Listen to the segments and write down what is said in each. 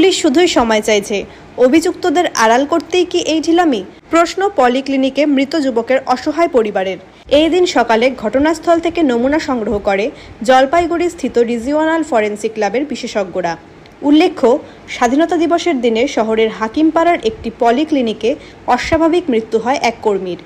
Police শুধুই সময় চাইছে। অভিযুক্তদের আড়াল করতেই কি এই ঢিলামি? প্রশ্ন পলিক্লিনিকে মৃত যুবকের অসহায় পরিবারের। এই দিন সকালে ঘটনাস্থল থেকে নমুনা সংগ্রহ করে জলপাইগুড়ি স্থিত রিজিওনাল ফরেন্সিক ল্যাবের বিশেষজ্ঞরা। উল্লেখ্য, স্বাধীনতা দিবসের দিনে শহরের হাকিমপাড়ার একটি পলিক্লিনিকে অস্বাভাবিক মৃত্যু হয় এক কর্মীর।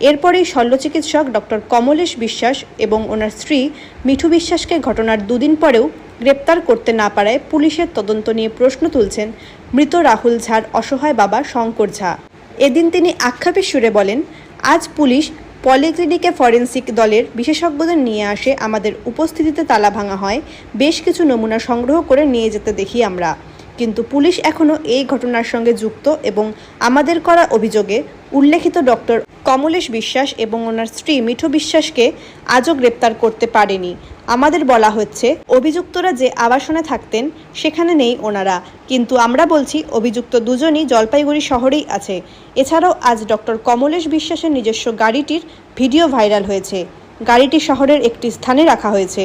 এরপরেই শল্য চিকিৎসক ডক্টর কমলেশ বিশ্বাস এবং ওনার স্ত্রী মিঠু বিশ্বাসকে ঘটনার দুদিন পরেও গ্রেপ্তার করতে না পারায় পুলিশের তদন্ত নিয়ে প্রশ্ন তুলছেন মৃত রাহুল ঝার অসহায় বাবা শঙ্কর ঝা। এদিন তিনি আক্ষেপের সুরে বলেন, আজ পুলিশ পলিক্লিনিকে ফরেন্সিক দলের বিশেষজ্ঞদের নিয়ে আসে, আমাদের উপস্থিতিতে তালা ভাঙা হয়, বেশ কিছু নমুনা সংগ্রহ করে নিয়ে যেতে দেখি আমরা। কিন্তু পুলিশ এখনও এই ঘটনার সঙ্গে যুক্ত এবং আমাদের করা অভিযোগে উল্লেখিত ডক্টর কমলেশ বিশ্বাস এবং ওনার স্ত্রী মিঠু বিশ্বাসকে আজও গ্রেপ্তার করতে পারেনি। আমাদের বলা হচ্ছে, অভিযুক্তরা যে আবাসনে থাকতেন, সেখানে নেই ওনারা। কিন্তু আমরা বলছি, অভিযুক্ত দুজনই জলপাইগুড়ি শহরেই আছে। এছাড়াও আজ ডক্টর কমলেশ বিশ্বাসের নিজস্ব গাড়িটির ভিডিও ভাইরাল হয়েছে। গাড়িটি শহরের একটি স্থানে রাখা হয়েছে।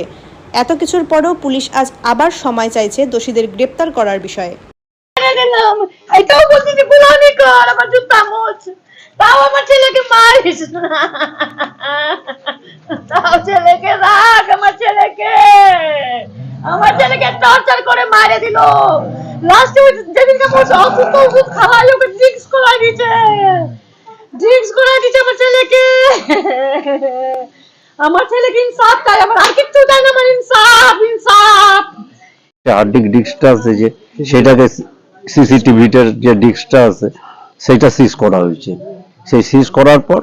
এত কিছুর পরেও পুলিশ আজ আবার সময় চাইছে দোষীদের গ্রেপ্তার করার বিষয়ে। কর তাও আমার ছেলেকে মারিস না। তাও ছেলেকে রাখ আমার ছেলেকে। আমার ছেলেকে টর্চার করে মারে দিল। লাস্টে যেদিনকে বলছে অসুস্থ ওষুধ খাওয়াই ওকে ড্রিঙ্কস করাই দিচ্ছে ড্রিঙ্কস করাই দিচ্ছে আমার ছেলেকে। আমার ছেলেকে ইনসাফ চাই আমার আর কিচ্ছু চাই না আমার ইনসাফ ইনসাফ হার্ডিক ডিস্কটা আছে যে সেটাকে সিসিটিভিটার যে ডিস্কটা আছে, সেটা সিজ করা হয়েছে। সেই সিজ করার পর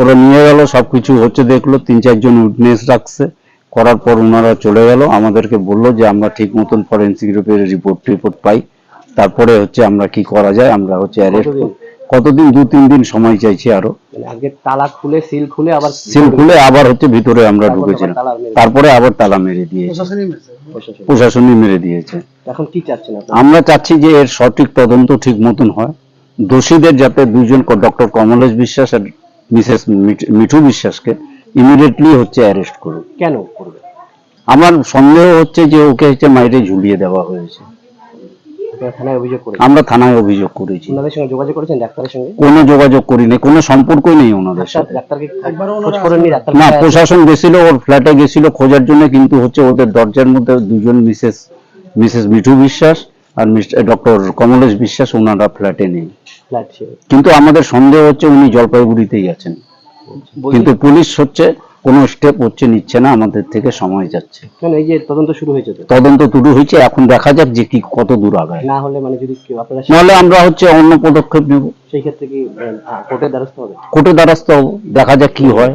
ওরা নিয়ে গেল সবকিছু হচ্ছে দেখল তিন চারজন উইটনেস রাখছে। করার পর ওনারা চলে গেল আমাদেরকে বলল যে আমরা ঠিক মতন ফরেন্সিক গ্রুপের রিপোর্ট রিপোর্ট পাই। তারপরে হচ্ছে আমরা কি করা যায় আমরা হচ্ছে অ্যারেস্ট কতদিন? কতদিন? দু তিন দিন সময় চাইছি আরও। মানে আগে তালা খুলে সিল খুলে আবার সিল খুলে আবার হচ্ছে ভিতরে আমরা ঢুকেছিলাম। তারপরে আবার তালা মেরে দিয়েছে। প্রশাসন। প্রশাসনই মেরে দিয়েছে। এখন কি চাচ্ছেন আমরা চাচ্ছি যে এর সঠিক তদন্ত ঠিক মতন হয়। দোষীদের যাতে দুজন ডক্টর কমলেশ বিশ্বাস আর মিসেস মিঠু বিশ্বাসকে ইমিডিয়েটলি হচ্ছে অ্যারেস্ট করুক কেন করবে? আমার সন্দেহ হচ্ছে যে ওকে হচ্ছে মাইরে ঝুলিয়ে দেওয়া হয়েছে। থানায় অভিযোগ করে আমরা থানায় অভিযোগ করেছি। ওনাদের সঙ্গে যোগাযোগ করেছেন ডাক্তারের সঙ্গে? কোনো যোগাযোগ করিনি কোনো সম্পর্কই নেই ওনাদের সাথে। ডাক্তারকে খোঁজ করেননি? ডাক্তার না প্রশাসন গেছিল ওর ফ্ল্যাটে গেছিল খোঁজার জন্য কিন্তু হচ্ছে ওদের দরজার মধ্যে দুজন মিসেস মিসেস মিঠু বিশ্বাস আর মিস্টার ডক্টর কমলেশ বিশ্বাস ওনারা ফ্ল্যাটে নেই। কিন্তু আমাদের সন্দেহ হচ্ছে উনি জলপাইগুড়িতেই আছেন। কিন্তু পুলিশ হচ্ছে কোনো স্টেপ হচ্ছে নিচ্ছে না আমাদের থেকে সময় যাচ্ছে। কেন এই যে তদন্ত শুরু হয়েছে তদন্ত শুরু হয়েছে এখন দেখা যাক যে কি কত দূর আগায়। না হলে মানে যদি নাহলে আমরা হচ্ছে অন্য পদক্ষেপ নেব। সেই ক্ষেত্রে কি কোর্টের দ্বারস্থ হবে? কোর্টে দ্বারস্থ হব দেখা যাক কি হয়।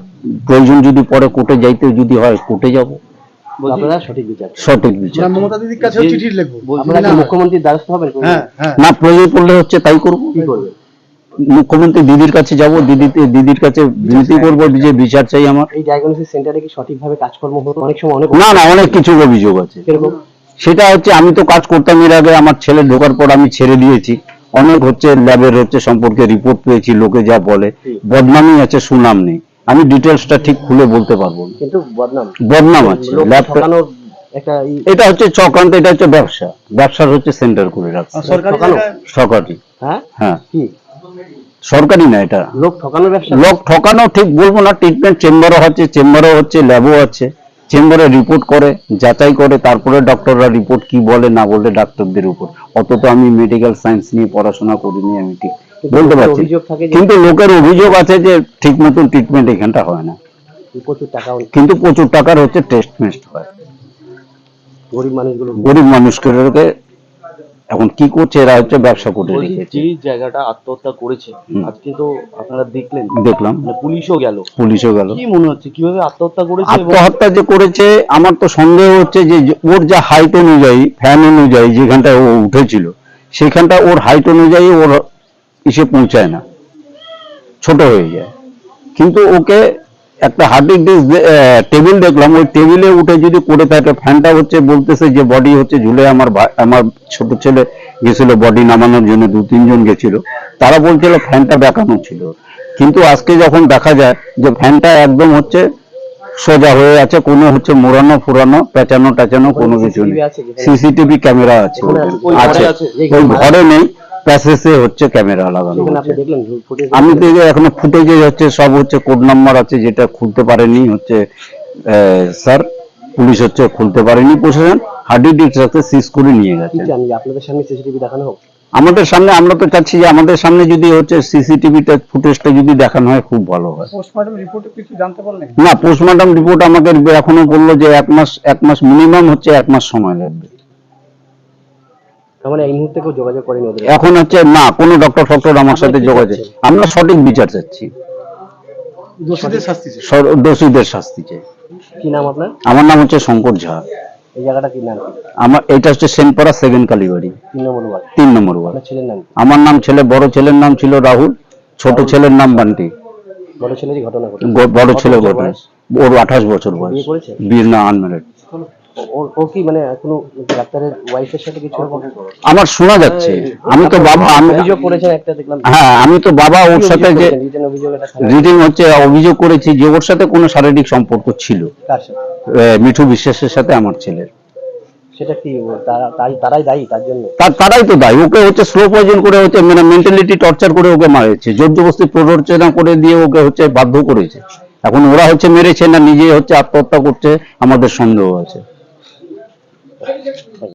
প্রয়োজন যদি পরে কোর্টে যাইতে যদি হয় কোর্টে যাব। আপনারা সঠিক বিচার সঠিক বিচার মমতা দিদির কাছেও চিঠি লিখব আপনারা কি মুখ্যমন্ত্রীর দ্বারস্থ হবেন হ্যাঁ হ্যাঁ। না প্রয়োজন পড়লে হচ্ছে তাই করব। কি করবেন মুখ্যমন্ত্রী দিদির কাছে যাব দিদি দিদির কাছে বিনতি করব যে বিচার চাই আমার। এই ডায়াগনোসিস সেন্টারে কি সঠিকভাবে কাজকর্ম হতো? অনেক সময় অনেক না না অনেক কিছু অভিযোগ আছে। সেটা হচ্ছে আমি তো কাজ করতাম এর আগে আমার ছেলে ঢোকার পর আমি ছেড়ে দিয়েছি। অনেক হচ্ছে ল্যাবের হচ্ছে সম্পর্কে রিপোর্ট পেয়েছি লোকে যা বলে। বদনামই আছে সুনাম নেই। আমি ডিটেলসটা ঠিক খুলে বলতে পারব না। কিন্তু বদনাম। বদনাম আছে। এটা হচ্ছে চক্রান্ত এটা হচ্ছে ব্যবসা। ব্যবসার হচ্ছে সেন্টার করে রাখছে। সরকারি ঠকানো। হ্যাঁ? হ্যাঁ। কি? সরকারি না এটা। লোক ঠকানোর ব্যবসা? লোক ঠকানো ঠিক বলব না ট্রিটমেন্ট চেম্বারও হচ্ছে চেম্বারও হচ্ছে ল্যাবও আছে। চেম্বারে রিপোর্ট করে যাচাই করে তারপরে ডক্টররা রিপোর্ট কি বলে না বলে ডাক্তারদের উপর। অত তো আমি মেডিকেল সায়েন্স নিয়ে পড়াশোনা করিনি আমি ঠিক। বলতে পারছি। কিন্তু লোকের অভিযোগ আছে যে ঠিক মতন ট্রিটমেন্ট এখানটা হয় না। প্রচুর টাকা কিন্তু প্রচুর টাকার হচ্ছে টেস্ট মেস্ট হয়। গরিব মানুষগুলো গরিব মানুষকে এখন কি করছে এরা হচ্ছে ব্যবসা করে যে জায়গাটা আত্মহত্যা করেছে। আজকে তো আপনারা দেখলেন। দেখলাম। মানে পুলিশও গেল। পুলিশও গেল। কি মনে হচ্ছে কীভাবে আত্মহত্যা করেছে আত্মহত্যা যে করেছে আমার তো সন্দেহ হচ্ছে যে যে ওর যা হাইট অনুযায়ী ফ্যান অনুযায়ী যেখানটায় ও উঠেছিল সেখানটা ওর হাইট অনুযায়ী ওর এসে পৌঁছায় না। ছোট হয়ে যায়। কিন্তু ওকে একটা হার্ডিক ডিস্ক টেবিল দেখলাম। ওই টেবিলে উঠে যদি করে থাকে ফ্যানটা হচ্ছে বলতেছে যে বডি হচ্ছে ঝুলে আমার আমার ছোট ছেলে গেছিল বডি নামানোর জন্য দু তিনজন গেছিল। তারা বলছিল ফ্যানটা বেঁকানো ছিল। কিন্তু আজকে যখন দেখা যায় যে ফ্যানটা একদম হচ্ছে সোজা হয়ে আছে কোনো হচ্ছে মোড়ানো ফুরানো পেঁচানো টাচানো কোনো কিছু নেই? সিসিটিভি ক্যামেরা আছে। আছে? ওই ঘরে নেই। প্যাসেজে হচ্ছে ক্যামেরা লাগানো সেখানে আছে। আপনি দেখলেন ফুটেজ আমি তো এখনও ফুটেজে হচ্ছে সব হচ্ছে কোড নাম্বার আছে যেটা খুলতে পারেনি হচ্ছে স্যার পুলিশ হচ্ছে খুলতে পারেনি প্রশাসন হার্ডি ডিস্ক সিজ করে নিয়ে গেছে। আপনাদের সামনে সিসিটিভি দেখানো হোক? আমাদের সামনে আমরা তো চাচ্ছি যে আমাদের সামনে যদি হচ্ছে সিসিটিভিটা ফুটেজটা যদি দেখানো হয় খুব ভালো হয়। পোস্টমর্টম রিপোর্টে কিছু জানতে পারলেন? না পোস্টমর্টম রিপোর্ট আমাকে এখনও বলল যে এক মাস এক মাস মিনিমাম হচ্ছে এক মাস সময় লাগবে। মানে এই মুহূর্তে কেউ যোগাযোগ করেনি ওদের এখন হচ্ছে না কোনো ডক্টর ফক্টর আমার সাথে যোগাযোগ আমরা সঠিক বিচার চাচ্ছি। দোষীদের শাস্তি চাই। দোষীদের শাস্তি চাই। কি নাম আপনার? আমার নাম হচ্ছে শঙ্কর ঝা। এই জায়গাটা কি নাম? আমার এটা হচ্ছে সেনপাড়া সেভেন কালীবাড়ি। তিন নম্বর ওয়ার্ড। তিন নম্বর ওয়ার্ড। ছেলের নাম আমার নাম ছেলে বড় ছেলের নাম ছিল রাহুল ছোট ছেলের নাম বান্টি। বড় ছেলেরই ঘটনা ঘটে বড় ছেলে ঘটনা। ওর আঠাশ বছর বয়স। বিয়ে করেছে? বিয়ে না আনম্যারিড ও- ও কি মানে কোনো ডাক্তারের ওয়াইফের সাথে কিছু আমার শোনা যাচ্ছে। আমি তো বাবা আমি অভিযোগ করেছেন একটা দেখলাম। হ্যাঁ আমি তো বাবা ওর সাথে যে। রিডিং হচ্ছে অভিযোগ করেছি যে ওর সাথে কোনো শারীরিক সম্পর্ক ছিল। মিঠু বিশ্বাসের সাথে আমার ছেলের। সেটা কি তারাই দায়ী তার জন্য? তারাই তো দায়ী। ওকে হচ্ছে স্লো পয়জন করে হচ্ছে মানে মেন্টালিটি টর্চার করে ওকে মারেছে। জোর জবস্তি প্ররোচনা করে দিয়ে ওকে হচ্ছে বাধ্য করেছে। এখন ওরা হচ্ছে মেরেছে না নিজে হচ্ছে আত্মহত্যা করছে আমাদের সন্দেহ আছে। Aí ele